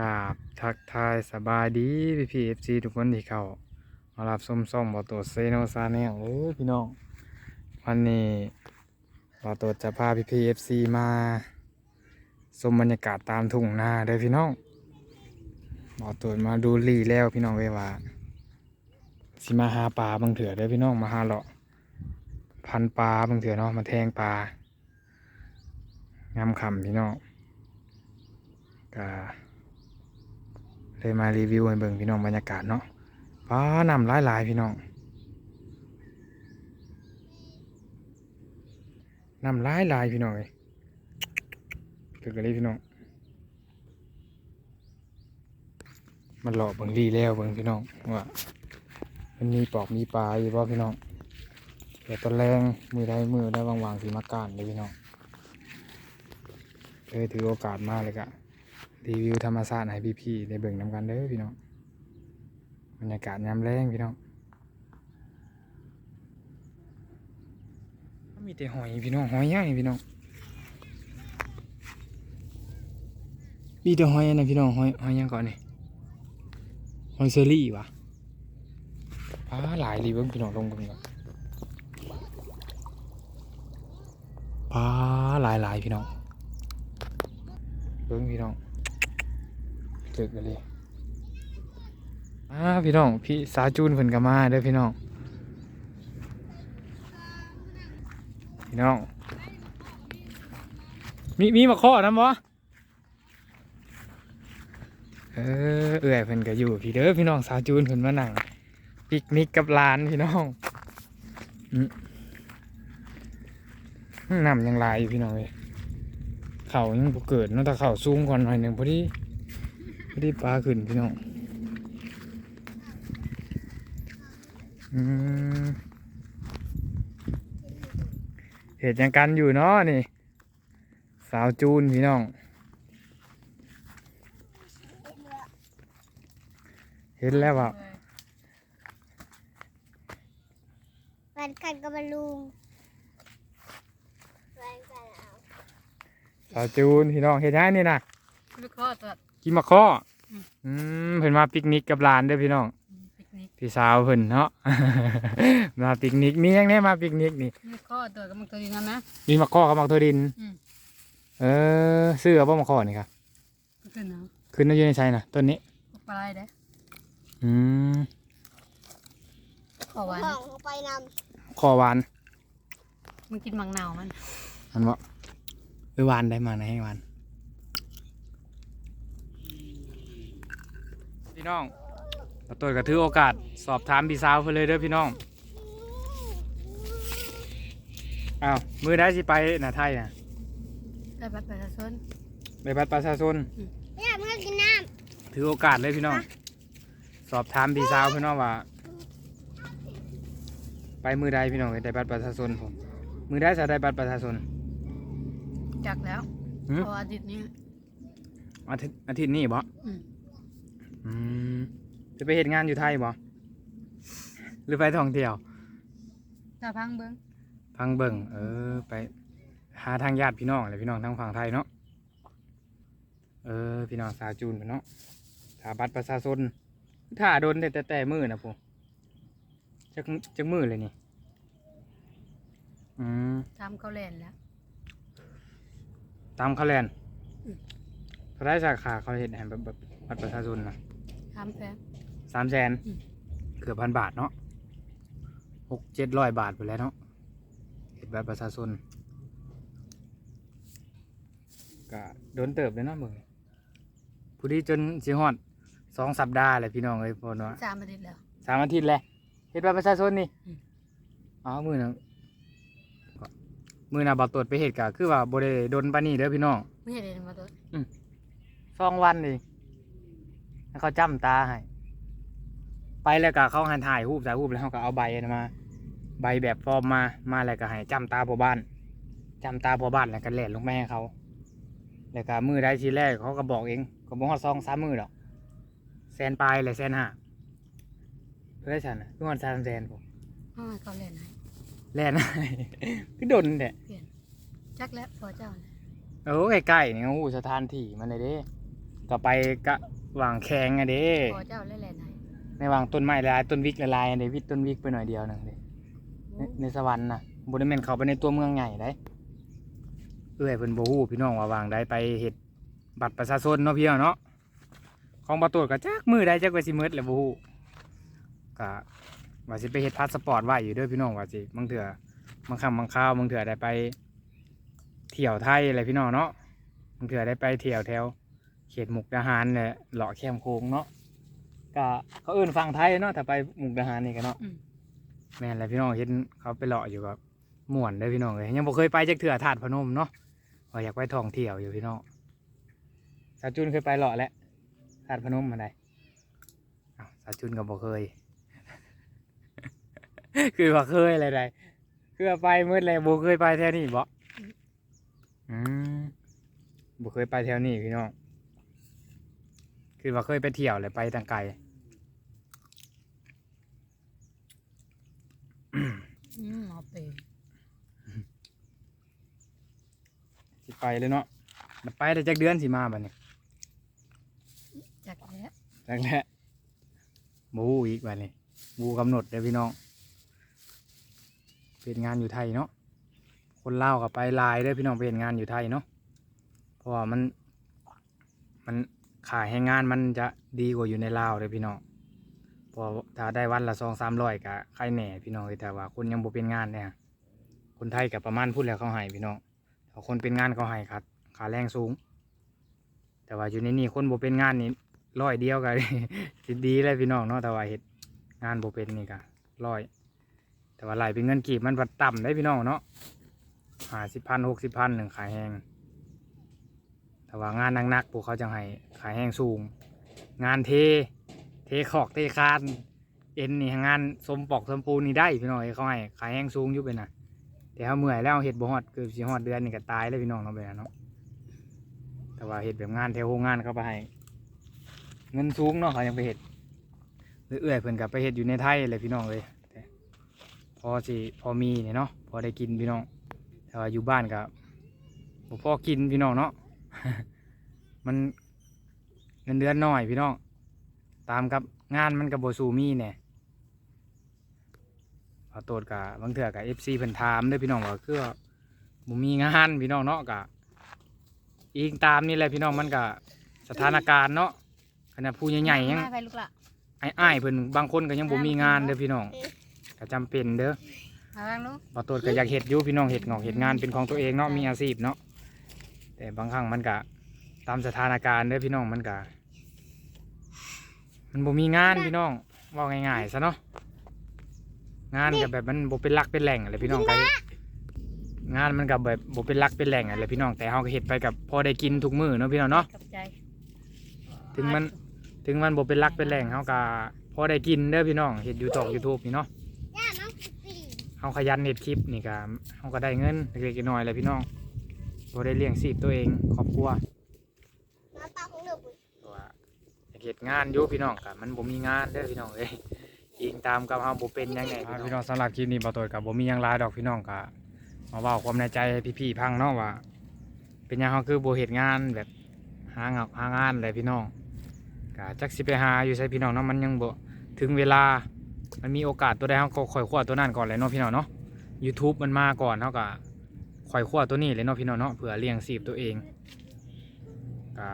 ครับทักทายสบายดีพี่พีเอฟซีทุกคนที่เข้ามารับส้มส้มบอตัวเซโนซาแนลเออพี่น้องวันนี้บอตัวจะพาพี่พีเอฟซีมาชมบรรยากาศตามทุ่งนาเด้อพี่น้องบอตัวมาดูลีแล้วพี่น้องเวว่าสิมาหาปลาบางเถื่อเด้อพี่น้องมาหาเลาะพันปลาบางเถื่อเนาะมาแทงปลางามคำพี่น้องกา เลยมารีวิวให้เบิ่งพี่น้องบรรยากาศเนาะป้านำหลายลายๆพี่น้องนำหลายลายๆพี่น้องเลยถึกกันเลยพี่น้อง มันหลอกเบิ่งดีแล้วเบิ่งพี่น้องว่ามันมีปอกมีปลาอยู่บ่พี่น้องเดี๋ยวตอนแรงมือได้มือได้วางๆสีมาการเลยพี่น้องเลยถือโอกาสมาเลยกะ รีวิวธรรมศาสตร์ให้พี่ๆได้เบิ่งนำกันเด้อพี่น้องบรรยากาศยามแรงพี่น้องมีแต่หอยพี่น้องหอยย่างพี่น้องมีแต่หอยนะพี่น้องหอยหอยย่างก่อนนี่หอยเซอรี่วะปลาหลายรีเบิ่งพี่น้องลงเบิ่งก่อนปลาหลายหลายๆพี่น้องเบิ่งพี่น้อง ตึกกันเลยอ่าพี่น้อง พี่สาจูนเพิ่นก็มาเด้อพี่น้อง พี่น้อง มีมีมาข้อน้ำบ่เออเอื่อยเพิ่นก็อยู่พี่เด้อพี่น้องสาจูนเพิ่นมานั่งปิกนิกกับหลานพี่น้องน้ำยังลายอยู่พี่น้องเลยเขายังบ่เกิดนาะแต่เขาสูงก่อนหน่อยหนึ่งพอดี ไม่ได้ปลาขึ้นพี่น้องอืมเหตุยังกันอยู่เนาะนี่ สาวจูนพี่น้อง เห็นแล้วว่าวันกันกับบอลลูนวันกันเอาสาวจูนพี่น้องเห็นยังนี่นะลูกข้อตัวกินมะข้อ อมอืมเพิ่นมาปิกนิกกับหลานเด้อพี่น้อง ปิกนิกพี่สาวเพิ่นเนาะ มาปิกนิกมีหยังแน่มาปิกนิกนี่ลูกข้อตัวกับมันตัวนี้นะนะ มีมะข้อกับมะตัวดิน อืม เออซื้อเอาบ่มะข้อนี่ครับก็คือเนาะขึ้นได้อยู่ในใช่นะต้นนี้ ปลาอะไรเด้อืมข้อหวานของเขาไปนคอหวานมันกินมังนาวมันมันบ่ไปหวานได้มาไหนหวาน พี่น้องเราตัวจก็ถือโอกาสสอบถามพี่สาวเพิ่นเลยเด้อพี่น้องอ้าวมือได้สิไปน่ะไทยน่ะได้บัตรประชาชนไปบัตรประชาชนำเนี่ยเมื่อกินน้ถือโอกาสเลยพี่น้อง สอบถามพี่สาวพี่น้องว่า ไปมือใดพี่น้องได้บัตรประชาชนผมมือได้จะได้บัตรประชาชนจักแล้วหืม พออาทิตย์นี้อาทิตย์อาทิตย์นี้บ่อืมอืม จะไปเห็นงานอยู่ไทยบ่หรือไปท่องเที่ยวถ้าพังเบิ้งพังเบิ่งเออ ไป หาทางญาติพี่น้องเลยพี่น้องทางฝั่งไทยเนาะเออ พี่น้องสาวจูนพี่นเนาะถ้าบัตรประชาชนถ้าโดนแต่แต่แต่มือนะผมจักจักมือเลยนี่อืมทำเขาแลนแล้วตามเขาแลนอืมเขาได้สาขาเขาเห็นแหมแบบแบบบัตรประชาชนนะ ทำแพงสามแสนอืม เกือบพันบาทเนาะหกเจ็ดร้อยบาทไปแล้วเนาะเห็นบัตรประชาชนก็โดนเติบเลยเนาะมึงผู้ที่จนสิฮอดสองสัปดาห์เลยพี่น้องเลยพอเนาะสามอาทิตย์แล้ว สามอาทิตย์เลยเห็นบัตรประชาชนนี่อืม อ๋อมือนะก็มือนะบัตรตรวจไปเหตุก็คือว่าบริโดนปานนี่เด้อพี่น้อง ไม่เห็นเลยมาตัวสองวันเอง ให้เขาจำตาให้ไปแล้วก็เขาให้ถ่ายรูปถ่ายรูปแล้วเขาก็เอาใบนั้นมา ใบแบบฟอร์มมามาแล้วก็ให้จำตาพอบ้านจำตาพอบ้านแล้วก็แหลนลงแม่ให้เขาแล้วก็มือได้ทีแรกเขาก็บอกเองก็บอกว่าซองสามมือดอกแสนปลายเลยแสนห้าเพื่อฉันนะเพื่อนสามแสนผมอ้าวเขาแลนให้แล่นก็ดนแหละจักแล้วพอเจ้าน่ะโอ้ใกล้ๆนี่โอ้โหสถานที่มันเลยเด้ ก็ไปกะวางแขงอะเด้พอเจ้าเล่นแหล่นไหนในวางต้นไม้หลายๆต้นวิกหลายๆอันเด้วิดต้นวิกไปหน่อยเดียวนึงเด้ในในสวรรค์น่ะบ่ได้แม่นเข้าไปในตัวเมืองใหญ่ได้เอ้อยเพิ่นบ่ฮู้พี่น้องว่าวางได้ไปเฮ็ดบัตรประชาชนเนาะพี่น้องเนาะของบ่ตรวจก็จักมือได้จักว่าสิหมืดแล้วบ่ฮู้ก็ว่าสิไปเฮ็ดพาสปอร์ตไว้อยู่เด้อพี่น้องว่าสิบางเทื่อบางครั้งบางคราวบางเทื่อได้ไปเที่ยวไทยอะไรพี่น้องเนาะบางเทื่อได้ไปเที่ยวแถว เขตมุกดาหารเนี่ยเลาะแคมโค้งเนาะก็เขาเอื่นฟังไทยเนาะถ้าไปมุกดาหารนี่กันเนาะอืม แม่นแหละพี่น้องเห็นเขาไปเลาะอยู่กับม่วนเด้อพี่น้องเลยยังบ่เคยไปจักเถื่อถาดพนมเนาะว่าอยากไปท่องเที่ยวอยู่พี่น้องสาวจุนเคยไปเลาะแล้วถาดพนมมาได้อ้าวสาวจุนก็บ่เคย คือว่าเคยอะไรใดคือว่าไปเมื่อไรบ่เคยไปแถวนี้บ่อืมบ่เคยไปแถวนี้พี่น้อง คือว่าเคยไปเที่ยวเลยไปทางไกลอืมเอาไปสิไปเลยเนาะบัดไปได้จักเดือนสิมาบัดนี้จักแล้วจักแหละบฮูอีกบัดนี้บฮูกำหนดเด้อพี่น้องเป็นงานอยู่ไทยเนาะคนลาวก็ไปหลายเด้อพี่น้องเป็นงานอยู่ไทยเนาะเพราะว่ามัน มัน ขายให้งานมันจะดีกว่าอยู่ในลาวเด้อพี่น้องพอถ้าได้วันละสองสามร้อยก็ใครแหน่พี่น้องแต่ว่าคนยังบ่เป็นงานเนี่ยคนไทยกับประมาณพูดแล้วเขาให้พี่น้องถ้าคนเป็นงานเขาให้ครับขาแรงสูง แต่ว่าอยู่ในนี่คนบ่เป็นงานนี่ร้อยเดียวกันสิดีเลยพี่น้องเนาะแต่ว่าเฮ็ดงานบ่เป็นนี่ก็ร้อย แต่ว่าไหลเป็นเงินกีบมันวัดต่ำได้พี่น้องเนาะหาสิบพันหกสิบพันหนึ่งขายแห้ง แต่ว่างานหนักๆพวกเขาจังให้ขายแห้งสูง งานเท เทขอกเทคานเอ็นนี่งานสมปอกสมปูนี่ได้พี่น้องเขาให้ขายแห้งสูงยู่เป็นะแต่เขาเมื่อยแล้วเฮ็ดบ่ฮอดเกือบสิฮอดเดือนนี่ก็ตายเลยพี่น้องเนาะแบบนั้นเนาะแต่ว่าเห็ดแบบงานแถวโรงงานเขาไปให้เงินสูงเนาะเขายังไปเห็ดเอื้อยเพิ่นกับไปเห็ดอยู่ในไทยเลยพี่น้องเลยพอสิพอมีเนี่ยเนาะพอได้กินพี่น้องแต่ว่าอยู่บ้านกับบ่พอกินพี่น้องเนาะ มันเงินเดือนน้อยพี่น้องตามกับงานมันกับโบสูมีเนี่ยพอโตดกับบางเถื่อกับเอฟซีเพิ่นถามเด้วยพี่น้องว่าคือว่าบ่มีงานพี่น้องเนาะกะอิงตามนี่แหละพี่น้องมันก็สถานการณ์เนาะขณะผู้ใหญ่ๆยังไม่ไปลูกละไอ้อ้ายๆเพิ่นบางคนก็ยังบ่มีงานเด้อพี่น้องก็จำเป็นเด้อมาบ้างลูกบ่ตดก็อยากเฮ็ดอยู่พี่น้องเฮ็ดงอกเฮ็ดงานเป็นของตัวเองเนาะมีอาชีพเนาะ แต่บางครั้งมันก็ตามสถานการณ์เด้อพี่น้องมันก็มันบ่มีงานพี่น้องเว้าง่ายๆซะเนาะงานก็แบบมันบ่เป็นหลักเป็นแหล่งอะไรพี่น้องก็เฮ็ดงานมันก็แบบบ่เป็นหลักเป็นแหล่งอะไรพี่น้องแต่เฮาก็เฮ็ดไปกับพอได้กินทุกมื้อเนาะพี่น้องเนาะกับใจถึงมันถึงมันบ่เป็นหลักเป็นแหล่งเฮาก็พอได้กินเด้อพี่น้องเฮ็ดยูทอกยูทูบนี่เนาะย่าน้องปีเฮาขยันเฮ็ดคลิปนี่ก็เฮาก็ได้เงินเล็กๆน้อยๆแหละพี่น้อง บ่ได้เลี้ยงชีพตัวเองครอบครัวมาปากของหนูเพราะว่าอยากเฮ็ดงานอยู่พี่น้องก็มันบ่มีงานเด้อพี่น้องเอ้ยอิงตามกับเฮาบ่เป็นหยังไงพี่น้องสำหรับคลิปนี้บ่ตวยก็บ่มีหยังหลายดอกพี่น้องก็มาเว้าความในใจให้พี่ๆฟังเนาะว่า เป็นหยังเฮาคือบ่เฮ็ดงานแบบหางานหางานเลยพี่น้องก็จักสิไปหาอยู่ไสพี่น้องเนาะมันยังบ่ถึงเวลา มันมีโอกาสตัวใดเฮาก็ค่อยคว้าตัวนั้นก่อนเลยเนาะพี่น้องเนาะ YouTube มันมาก่อนเฮาก็ ค่อยคว้าตัวนี้เลยเนาะพี่น้องเนาะเพื่อเลี้ยงชีพตัวเองก็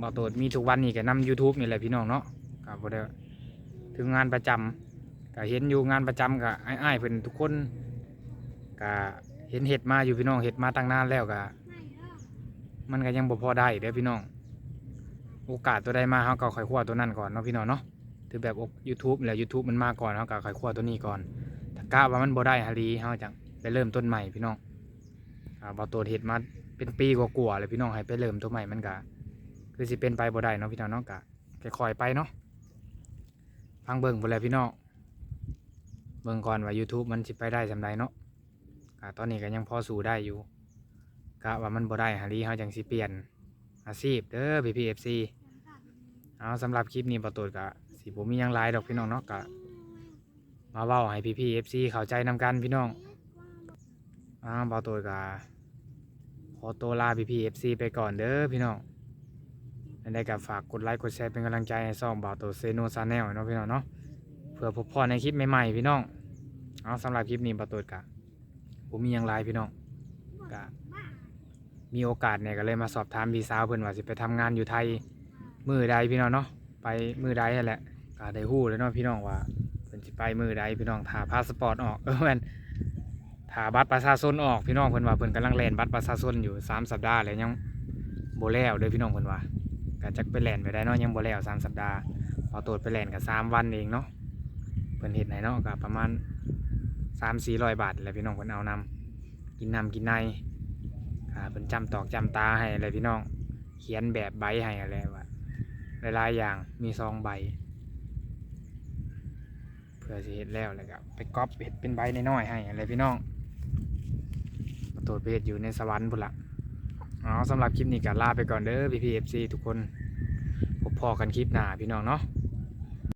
บ่โตดมีทุกวันนี้ก็นำ YouTube นี่แหละพี่น้องเนาะก็บ่ได้ถึงงานประจำก็เห็นอยู่งานประจำก็อ้ายๆเพิ่นทุกคนก็เห็นเฮ็ดมาอยู่พี่น้องเฮ็ดมาตั้งนานแล้วก็มันก็ยังบ่พอได้เด้อพี่น้อง โอกาสตัวใดมาเฮาก็ค่อยคว้าตัวนั้นก่อนเนาะพี่น้องเนาะถือแบบ YouTube แล้ว YouTube มันมาก่อนเฮาก็ค่อยคว้าตัวนี้ก่อนถ้ากะว่ามันบ่ได้ฮารีเฮาจังไปเริ่มต้นใหม่พี่น้อง อ่าบ่ตัวเฮ็ดมาเป็นปีกว่าๆเลยพี่น้องให้ไปเริ่มตัวใหม่มันก็คือสิเป็นไปบ่ได้เนาะพี่น้องเนาะก็ค่อยๆไปเนาะฟังเบิ่งพุ่นแหละพี่น้องเบิ่งก่อนว่า YouTube มันสิไปได้สำใดเนาะก็ตอนนี้ก็ยังพอสู้ได้อยู่กะว่ามันบ่ได้ฮารีเฮาจังสิเปลี่ยนอาชีพเด้อ PPFC เอฟซีเอาสำหรับคลิปนี้ประตูกะสิผมมียังหลายดอกพี่น้องเนาะกะมาเว้าให้พี่พีเอฟซีเข้าใจนำกันพี่น้อง อ้าวประตูกะขอตัวลาพี่พีเอฟซีไปก่อนเด้อพี่น้องอันใดก็ฝากกดไลค์กดแชร์เป็นกำลังใจให้ซ่องบาวโตเซโนซาแนลเนาะพี่น้องเนาะเพื่อพบพอในคลิปใหม่ๆพี่น้องเอาสำหรับคลิปนี้บาวโตกะผมมีหยังหลายพี่น้องกะมีโอกาสเนี่ยก็เลยมาสอบถามพี่สาวเพิ่อนว่าสิไปทำงานอยู่ไทยมือใดพี่น้องเนาะไปมือใดนั่นแหละก็ได้ฮู้แล้วเนาะพี่น้องว่าเพิ่นสิไปมือใดพี่น้องถ่าพาสปอร์ตออกเออแมน ถ่าบัตรประชาชนออกพี่น้องเพิ่นว่าเพิ่นกำลังแลนบัตรประชาชนอยู่สามสัปดาห์แล้วยังโบแล้วเด้อพี่น้องเพิ่นว่าก็จักไปแล่นไปได้เนาะยังโบแล้วสามสัปดาห์พอตรวจไปแล่นก็สามวันเองเนาะเพิ่นเฮ็ดให้เนาะก็ประมาณสามสี่ร้อยบาทแหละพี่น้องเพิ่นเอานำกินนำกินในอ่าเพิ่นจำตอกจำตาให้อะไรพี่น้อง เขียนแบบใบให้อะไรว่าหลายๆอย่างมีซองใบเพื่อสิเฮ็ดแล้วแล้วก็ไปก๊อปเฮ็ดเป็นใบน้อยๆให้อะไรพี่น้อง ตรวไปเฮ็ดอยู่ในสวรรค์พุ่นละอ๋อสำหรับคลิปนี้ก็ลาไปก่อนเด้อพี่พีเอฟซีทุกคนพบพอกันคลิปหน้าพี่น้องเนาะ